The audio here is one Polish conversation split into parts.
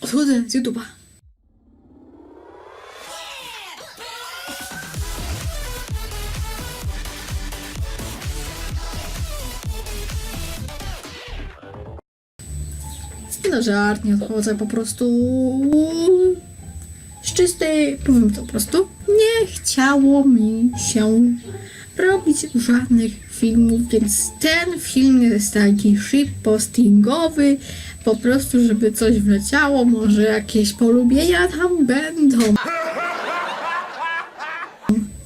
Odchodzę z YouTube'a. No żart, nie odchodzę, po prostu z czystej, powiem to po prostu, nie chciało mi się robić żadnych więc ten film jest taki shitpostingowy, po prostu, żeby coś wleciało, może jakieś polubienia tam będą.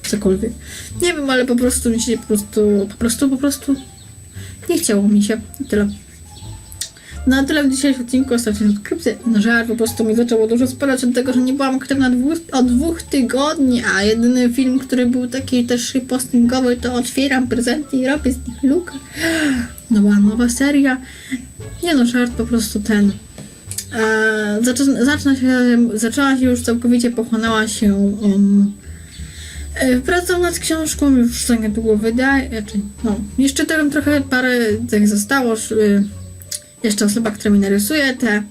Cokolwiek. Nie wiem, ale po prostu mi się po prostu, po prostu, po prostu nie chciało mi się. I tyle. Na tyle w dzisiejszym odcinku zostawcie subskrypcję. No żart, po prostu mi zaczęło dużo spadać od tego, że nie byłam aktywna dwóch, od dwóch tygodni, a jedyny film, który był taki też postingowy, to otwieram prezenty i robię z nich lukę. Nowa, nowa seria. Nie no, żart po prostu ten. E, zaczyna, się, zaczęła się już całkowicie pochłonęła się um, e, pracą nad książką, już za niedługo wydaje, czy, no, jeszcze tam trochę parę tych zostało, jeszcze osoba, która mi narysuje te e,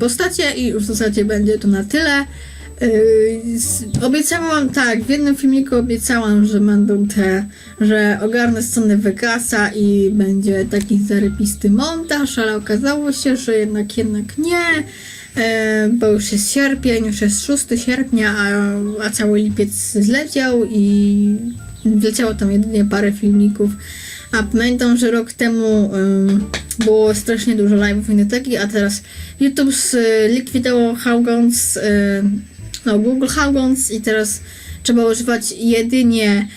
postacie i już w zasadzie będzie to na tyle. E, Obiecałam, tak, w jednym filmiku obiecałam, że będą te, że ogarnę sceny Vegasa i będzie taki zarypisty montaż, ale okazało się, że jednak, jednak nie, e, bo już jest sierpień, już jest 6 sierpnia, a, a cały lipiec zleciał i wleciało tam jedynie parę filmików. A pamiętam, że rok temu ym, było strasznie dużo live'ów innych takich, a teraz YouTube zlikwidował Howgons, y, no Google Howgons i teraz trzeba używać jedynie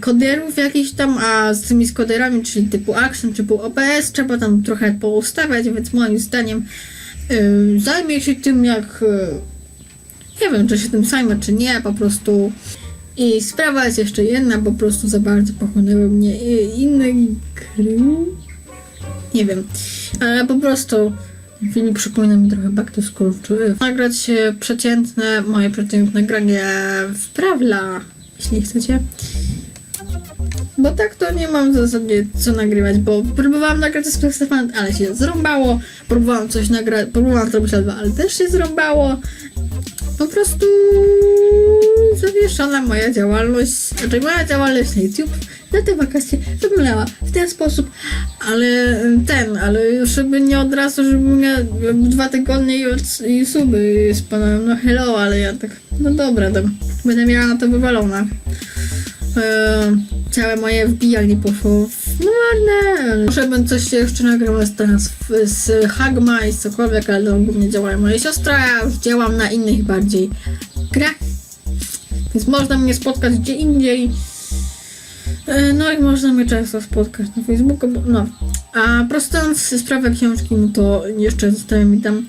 koderów jakichś tam, a z tymi koderami, czyli typu Action, typu OBS, trzeba tam trochę poustawiać, więc moim zdaniem zajmie się tym jak... Nie wiem, czy się tym zajmę, czy nie, po prostu. I sprawa jest jeszcze jedna, po prostu za bardzo pochłonęły mnie inne gry. Nie wiem, ale po prostu film przypomina mi trochę Back to School. Czy nagrać przeciętne, moje przeciętne granie w Prawla, jeśli chcecie. Bo tak to nie mam w zasadzie co nagrywać, bo próbowałam nagrać z Pixelfan, ale się zrąbało. Próbowałam coś nagrać, próbowałam zrobić dwa, ale też się zrąbało. Po prostu zawieszona moja działalność, znaczy moja działalność na YouTube na te wakacje wyglądała w ten sposób, ale ten, ale żeby nie od razu, żeby miała dwa tygodnie i, od, i suby z panem, no hello, ale ja tak, no dobra, to będę miała na to wywalone. E, całe moje wbijanie poszło w marne. Może bym coś jeszcze nagrała teraz z Hagma i cokolwiek, ale głównie działają moje siostry, a ja działam na innych bardziej grach. Więc można mnie spotkać gdzie indziej. E, No i można mnie często spotkać na Facebooku, bo, no. A prostując sprawę książki, no to jeszcze zostaje mi tam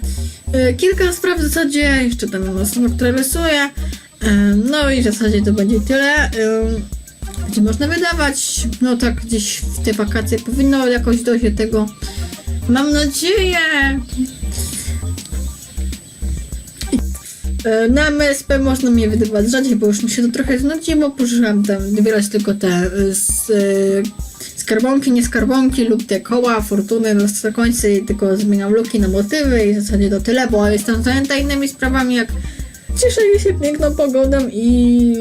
e, kilka spraw w zasadzie, jeszcze tam jedna osoba, która rysuje. E, No i w zasadzie to będzie tyle. Gdzie można wydawać, no tak gdzieś w te wakacje powinno jakoś dojść do tego. Mam nadzieję. Na MSP można mnie wydawać rzadziej, bo już mi się to trochę znudziło. Pożyłam tam wybierać tylko te e, z, e, skarbonki, nie skarbonki lub te koła, fortuny, no na końcu i tylko zmieniam luki na motywy i w zasadzie to tyle, bo jestem zajęta innymi sprawami jak cieszenie się piękną pogodą i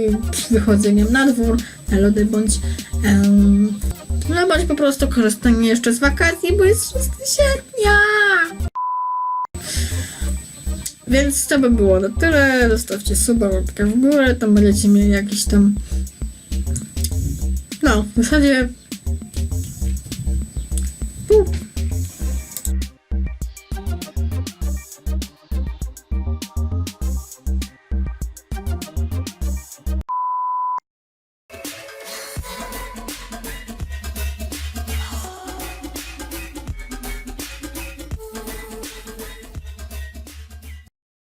wychodzeniem na dwór, na lody bądź um, no bądź po prostu korzystanie jeszcze z wakacji, bo jest 6 sierpnia. Więc to by było na tyle. Zostawcie suba, łapkę w górę, tam będziecie mieli jakiś tam. No, w zasadzie